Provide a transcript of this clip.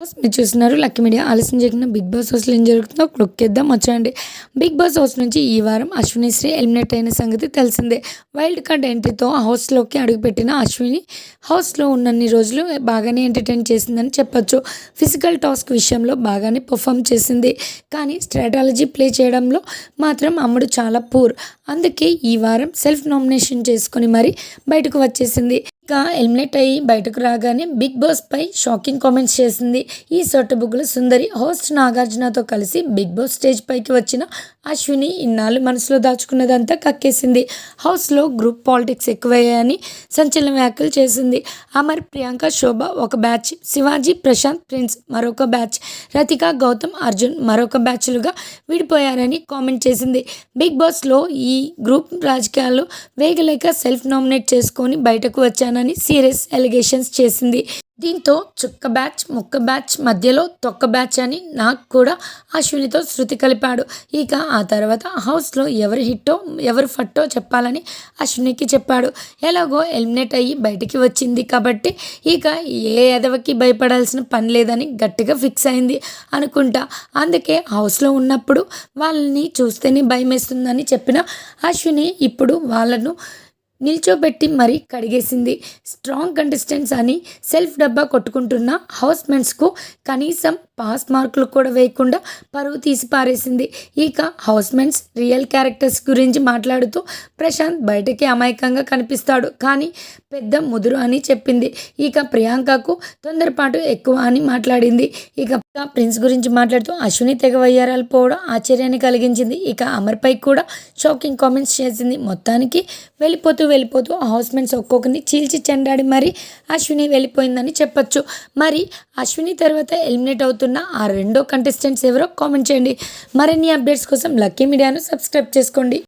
మీరు చూస్తున్నారు lucky media ఆలస్యం చేసిన బిగ్ బాస్ హౌస్లో ఏం జరుగుతుందో ఒక లుక్ ఇద్దాం వచ్చేయండి బిగ్ బాస్ హౌస్ నుంచి ఈ వారం అశ్విని శ్రీ ఎలిమినేట్ అయిన సంగతి తెలిసిందే. వైల్డ్ కార్డ్ ఎంట్రీతో హౌస్లోకి అడుగుపెట్టిన అశ్విని హౌస్లో ఉన్నన్ని రోజులు బాగానే ఎంటర్టైన్ చేసిందని చెప్పొచ్చు. ఫిజికల్ టాస్క్ విషయంలో బాగానే పర్ఫామ్ చేసింది. కానీ స్ట్రాటాలజీ ప్లే చేయడంలో మాత్రం అమ్ముడు చాలా పూర్ అందుకే ఈ వారం సెల్ఫ్ నామినేషన్ చేసుకొని మరి బయటకు వచ్చేసింది. ఇక ఎలిమినేట్ అయ్యి బయటకు రాగానే బిగ్ బాస్ పై షాకింగ్ కామెంట్స్ చేసింది. ఈ సొట్టబుగ్గుల సుందరి హోస్ట్ నాగార్జునతో కలిసి బిగ్ బాస్ స్టేజ్ పైకి వచ్చిన అశ్విని ఇన్నాళ్ళు మనసులో దాచుకున్నదంతా కక్కేసింది. హౌస్లో గ్రూప్ పాలిటిక్స్ ఎక్కువయ్యాయని సంచలన వ్యాఖ్యలు చేసింది. అమర్ ప్రియాంక శోభ ఒక బ్యాచ్. శివాజీ ప్రశాంత్ ప్రిన్స్ మరొక బ్యాచ్. రతిక గౌతమ్ అర్జున్ మరొక బ్యాచ్లుగా విడిపోయారని కామెంట్ చేసింది. బిగ్ బాస్లో ఈ గ్రూప్ రాజకీయాలు వేగలేక సెల్ఫ్ నామినేట్ చేసుకొని బయటకు వచ్చాను. చేశానని సీరియస్ ఎలిగేషన్స్ చేసింది. దీంతో చుక్క బ్యాచ్ ముక్క బ్యాచ్ మధ్యలో తొక్క బ్యాచ్ అని నాకు కూడా అశ్వినితో శృతి కలిపాడు. ఇక ఆ తర్వాత హౌస్లో ఎవరు హిట్టో ఎవరు ఫట్టో చెప్పాలని అశ్వినికి చెప్పాడు. ఎలాగో ఎలిమినేట్ అయ్యి బయటికి వచ్చింది కాబట్టి ఇక ఏ ఎదవకి భయపడాల్సిన పని లేదని గట్టిగా ఫిక్స్ అయింది అనుకుంటా. అందుకే హౌస్లో ఉన్నప్పుడు వాళ్ళని చూస్తేనే భయం వేస్తుందని చెప్పిన అశ్విని ఇప్పుడు వాళ్ళను నిల్చోబెట్టి మరీ కడిగేసింది. స్ట్రాంగ్ కంటెస్టెంట్స్ అని సెల్ఫ్ డబ్బా కొట్టుకుంటున్న హౌస్ మెంట్స్కు కనీసం పాస్ మార్కులు కూడా వేయకుండా పరువు తీసి పారేసింది. ఇక హౌస్మెంట్స్ రియల్ క్యారెక్టర్స్ గురించి మాట్లాడుతూ ప్రశాంత్ బయటకి అమాయకంగా కనిపిస్తాడు. కానీ పెద్ద ముదురు అని చెప్పింది. ఇక ప్రియాంకకు తొందరపాటు ఎక్కువ అని మాట్లాడింది. ఇక ప్రిన్స్ గురించి మాట్లాడుతూ అశ్విని తెగవయ్యారాలు పోవడం ఆశ్చర్యాన్ని కలిగించింది. ఇక అమర్పై కూడా షాకింగ్ కామెంట్స్ చేసింది. మొత్తానికి వెళ్ళిపోతూ వెళ్ళిపోతూ హౌస్మెంట్స్ ఒక్కొక్కరిని చీల్చి చెండాడి మరి అశ్విని వెళ్ళిపోయిందని చెప్పొచ్చు. మరి అశ్విని తర్వాత ఎలిమినేట్ అవుతుంది అవుతున్న ఆ రెండో కంటెస్టెంట్స్ ఎవరో కామెంట్ చేయండి. మరిన్ని అప్డేట్స్ కోసం లక్కీ మీడియాను సబ్స్క్రైబ్ చేసుకోండి.